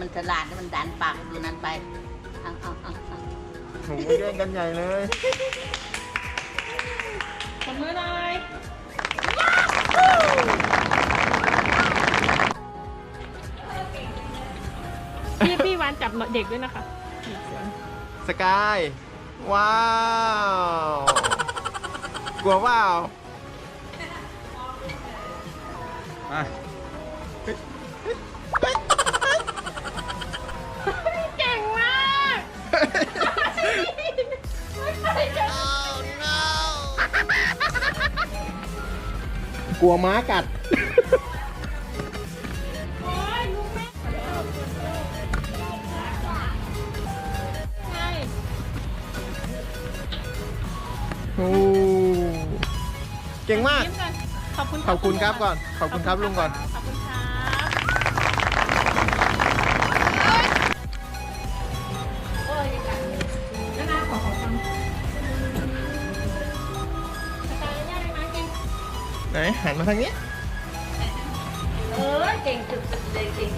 มันฉลาดแล้วมันดันปากดูนั้นไปเอาเอาเอาเอาโหแย่งกันใหญ่เลยคนมือหน่อยพี่พี่วานจับเด็กด้วยนะคะสกาย ว้าว กลัวเปล่ามา กลัวม้ากัดโอ้ยลูกแม่ใช่โอ้เก่งมาก ยิ้มก่อนขอบคุณขอบคุณครับก่อน ขอบคุณครับลุงก่อน ข หนหันมาทางนี้ เออเก่งสุดๆเลยเก่ง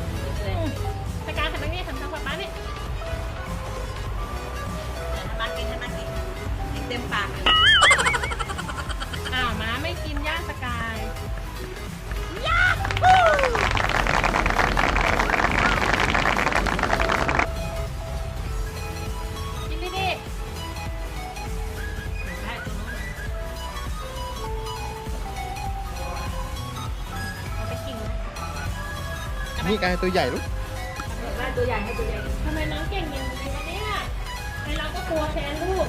นี่กายตัวใหญ่ลูกว่าตัวใหญ่ให้ตัวใหญ่ทำไมน้องเก่งอย่างนี้วะเนี่ยไอเราก็กลัวแทนลูก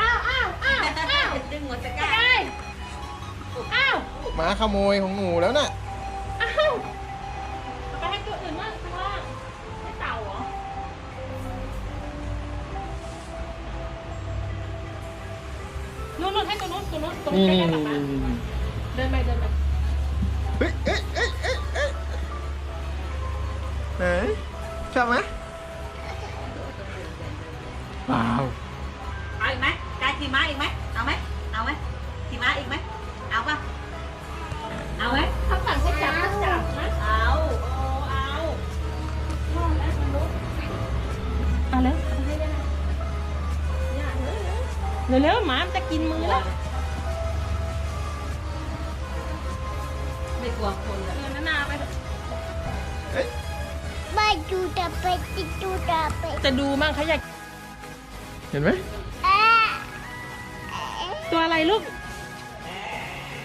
อ้าวอ้าวอ้าวอ้าวดึงหัวตะกสร้ากายอ้าวม้าขโมยของหนูแล้วน่ะอ้าวเอาไปให้ตัวอื่นบ้างข้างล่างให้เต่าเหรอนู่นนู่นให้ตัวนู้นตัวนู้นตรงนี่ใกนี่ล้ๆนี่ป๊าป๊านี่ เดินไปเดินไปเฮ้ยเอ้ยเอ้ยเอ้ยเอ้ยไหนชอบไหมว้าวเอาอีกไหมกายขี่ม้าอีกไหมเอาไหมเอาไหมขี่ม้าอีกไหมเอาป่ะเอาไหมคำสั่งให้จับก็จับนะเอาโอ้เอาพ่อและมนุษย์เอาเร็วเอาให้ได้ย่าเร็วเร็วเร็วๆหมามันจะกินมือแล้ว กลัวคนเลยเดินนาไปเถอะ Baju dapat itu dapat. จะดูมั่งเขาอยากเห็นไหม Ah, ตัวอะไรลูก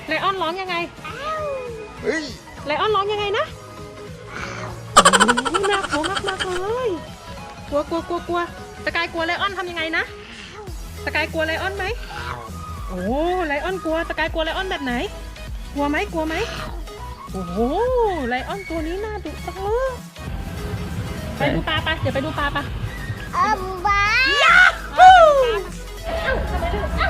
ไลออนร้องยังไงเฮ้ยไลออนร้องยังไงนะโอ้ยน่ากลัวมากมากๆเลยกลัวกลัวกลัวกลัวสกายกลัวไลออนทำยังไงนะสกายกลัวไลออนไหมโอ้ไลออนกลัวสกายกลัวไลออนแบบไหน กลัวไหมกลัวไหม โอ้โห ไลออนตัวนี้น่าดุจังเลยไปดูปลาปะเดี๋ยวไปดูปลาปะ Amba. เอ้าเอ้าทำไมดูเอ้า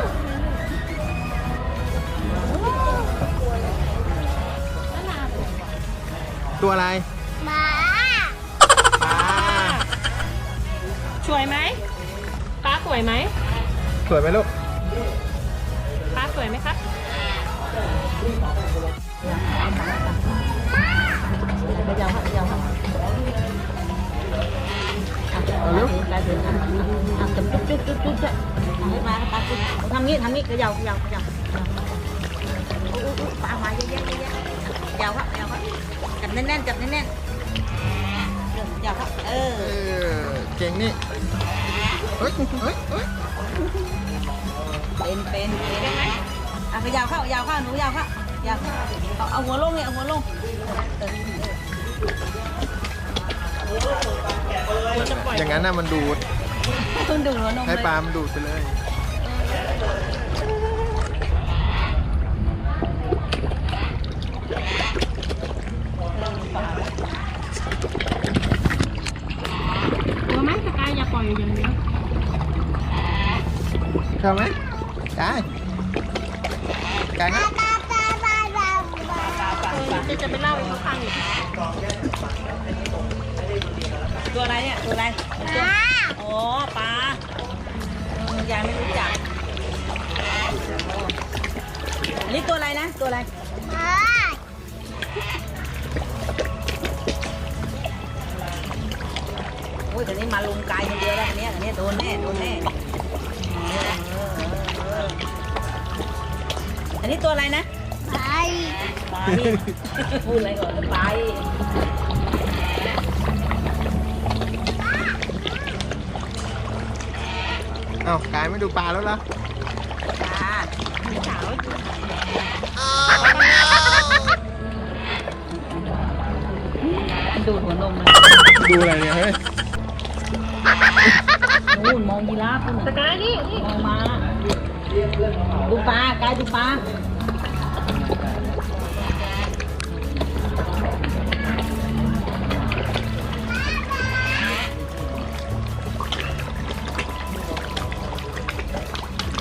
นั่นน่ะตัวอะไร Ma. ปลาสวยไหมปลาสวยไหมสวยไหมลูกปลาสวยไหมครับ จุ๊บทำงี้ทำงี้เขย่าเขย่าเขย่าโอ้โหปลามาเยอะแยะเยอะแยะยาวครับยาวครับจับแน่นๆจับแน่นๆยาวครับเออเก่งนี่เฮ้ยเฮ้ยเฮ้ยเป็นเป็นเป็นอะไปยาวเข้ายาวเข้าหนูยาวเข้ายาวเอาเอาหัวลงเนี่ยเอาหัวลงอย่างนั้นน่ะมันดูดให้ปลามันดูดไปเลย ตัวไหมสกายอย่าปล่อยอย่างเดียวชอบไหมกายกายนะจะจะไปเล่าให้เขาฟังอีกตัวอะไรเนี่ยตัวอะไรตัวอ๋อปลาเออยายไม่รู้จัก อันนี้ตัวอะไรนะ ตัวอะไร Ma. โอ้ยแต่นี้มาลุงกายคนเดียวแล้วอันเนี้ยอันเนี้ยโดนแน่ โดนแน่เออเออเอออันนี้ตัวอะไรนะ ไปไปพูดอะไรก่อนไปเอ้ากายไม่ดูปลาแล้วเหรอจ้า สาวดูดหัวนมเลยดูอะไรเนี่ยเฮ้ยนู่นมองยีราฟนู่นสกายนี่นี่มองมา ดูปลากายดูปลา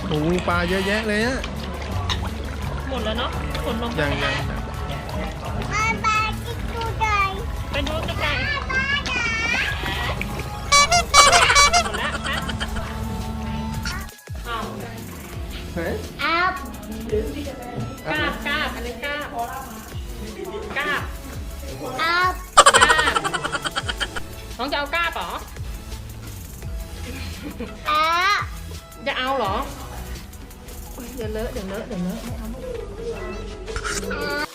โอ้โหปลาเยอะแยะเลยอะ หมดแล้วเนาะขนนมยังยังมาไปที่ตู้ใดไปดูสกายหมดแล้วฮะอ้าวเฮ้ยอัพกาบกาบอันนี้กาบกาบอัพกาบน้องจะเอากาบเหรออัพจะเอาเหรอ đừng lỡ đừng lỡ đừng lỡ.